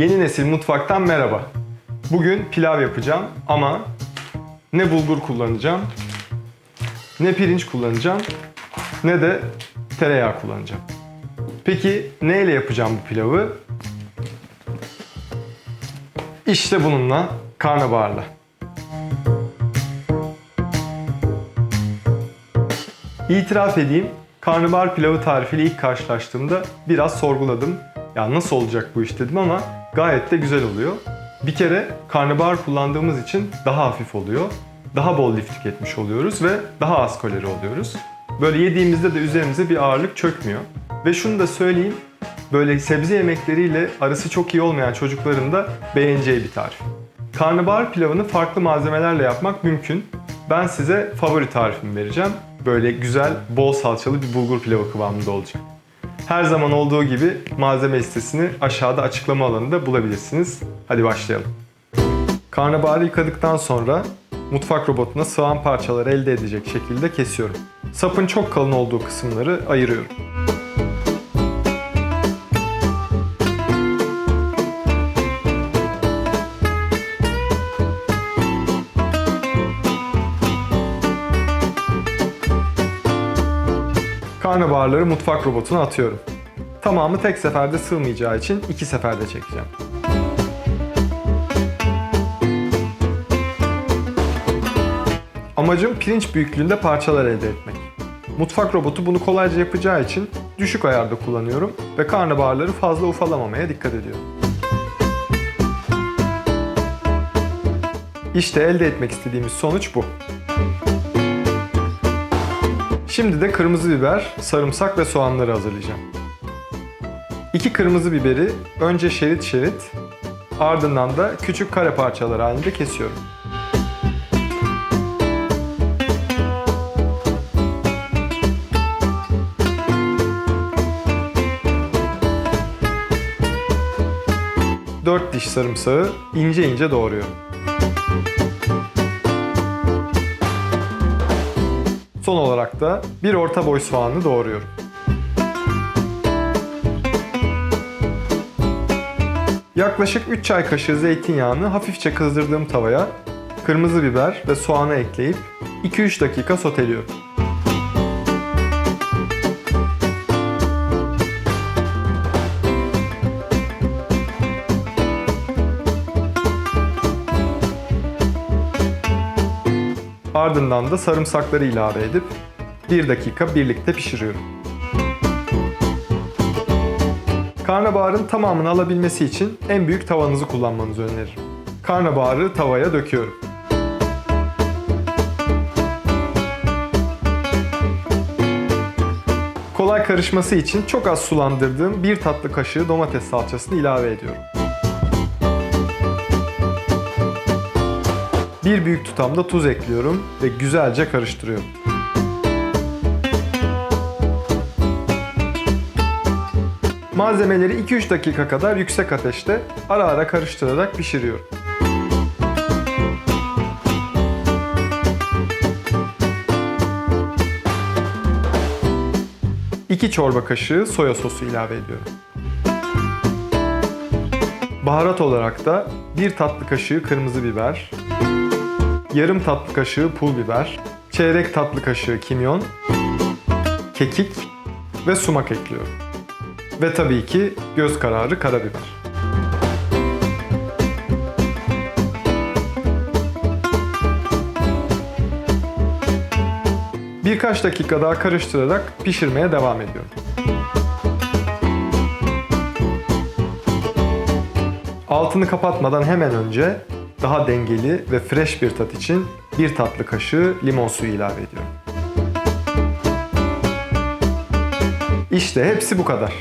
Yeni nesil mutfaktan merhaba. Bugün pilav yapacağım ama ne bulgur kullanacağım, ne pirinç kullanacağım, ne de tereyağı kullanacağım. Peki neyle yapacağım bu pilavı? İşte bununla, karnabaharla. İtiraf edeyim, karnabahar pilavı tarifiyle ilk karşılaştığımda biraz sorguladım. Ya nasıl olacak bu iş dedim ama gayet de güzel oluyor. Bir kere karnabahar kullandığımız için daha hafif oluyor. Daha bol lif tüketmiş oluyoruz ve daha az kalori oluyoruz. Böyle yediğimizde de üzerimize bir ağırlık çökmüyor. Ve şunu da söyleyeyim, böyle sebze yemekleriyle arası çok iyi olmayan çocukların da beğeneceği bir tarif. Karnabahar pilavını farklı malzemelerle yapmak mümkün. Ben size favori tarifimi vereceğim. Böyle güzel, bol salçalı bir bulgur pilavı kıvamında olacak. Her zaman olduğu gibi malzeme listesini aşağıda açıklama alanında bulabilirsiniz. Hadi başlayalım. Karnabaharı yıkadıktan sonra mutfak robotuna sığan parçaları elde edecek şekilde kesiyorum. Sapın çok kalın olduğu kısımları ayırıyorum. Karnabaharları mutfak robotuna atıyorum. Tamamı tek seferde sığmayacağı için iki seferde çekeceğim. Amacım pirinç büyüklüğünde parçalar elde etmek. Mutfak robotu bunu kolayca yapacağı için düşük ayarda kullanıyorum ve karnabaharları fazla ufalamamaya dikkat ediyorum. İşte elde etmek istediğimiz sonuç bu. Şimdi de kırmızı biber, sarımsak ve soğanları hazırlayacağım. İki kırmızı biberi önce şerit şerit, ardından da küçük kare parçalar halinde kesiyorum. Dört diş sarımsağı ince ince doğruyorum. Son olarak da bir orta boy soğanı doğruyorum. Yaklaşık 3 çay kaşığı zeytinyağını hafifçe kızdırdığım tavaya kırmızı biber ve soğanı ekleyip 2-3 dakika soteliyorum. Ardından da sarımsakları ilave edip 1 dakika birlikte pişiriyorum. Karnabaharın tamamını alabilmesi için en büyük tavanızı kullanmanızı öneririm. Karnabaharı tavaya döküyorum. Kolay karışması için çok az sulandırdığım bir tatlı kaşığı domates salçasını ilave ediyorum. Bir büyük tutamda tuz ekliyorum ve güzelce karıştırıyorum. Malzemeleri 2-3 dakika kadar yüksek ateşte ara ara karıştırarak pişiriyorum. İki çorba kaşığı soya sosu ilave ediyorum. Baharat olarak da bir tatlı kaşığı kırmızı biber, yarım tatlı kaşığı pul biber, çeyrek tatlı kaşığı kimyon, kekik ve sumak ekliyorum. Ve tabii ki göz kararı karabiber. Birkaç dakika daha karıştırarak pişirmeye devam ediyorum. Altını kapatmadan hemen önce daha dengeli ve fresh bir tat için bir tatlı kaşığı limon suyu ilave ediyorum. İşte hepsi bu kadar.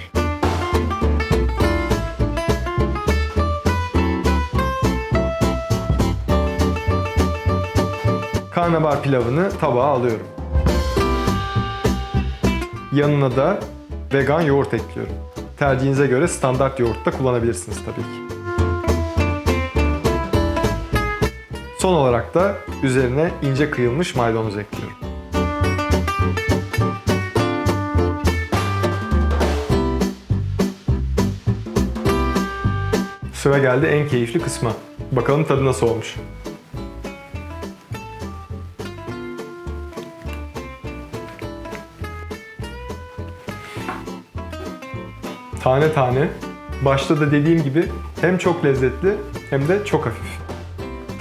Karnabahar pilavını tabağa alıyorum. Yanına da vegan yoğurt ekliyorum. Tercihinize göre standart yoğurt da kullanabilirsiniz tabii ki. Son olarak da üzerine ince kıyılmış maydanoz ekliyorum. Sıra geldi en keyifli kısma. Bakalım tadı nasıl olmuş. Tane tane. Başta da dediğim gibi hem çok lezzetli hem de çok hafif.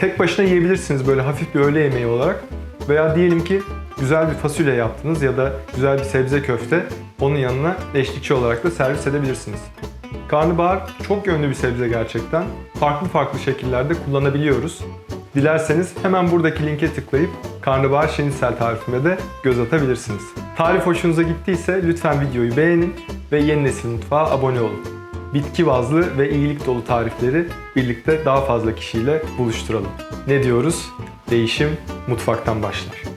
Tek başına yiyebilirsiniz böyle hafif bir öğle yemeği olarak. Veya diyelim ki güzel bir fasulye yaptınız ya da güzel bir sebze köfte. Onun yanına eşlikçi olarak da servis edebilirsiniz. Karnabahar çok yönlü bir sebze gerçekten. Farklı farklı şekillerde kullanabiliyoruz. Dilerseniz hemen buradaki linke tıklayıp karnabahar şenisel tarifime de göz atabilirsiniz. Tarif hoşunuza gittiyse lütfen videoyu beğenin ve Yeni Nesil Mutfağa abone olun. Bitki bazlı ve iyilik dolu tarifleri birlikte daha fazla kişiyle buluşturalım. Ne diyoruz? Değişim mutfaktan başlar.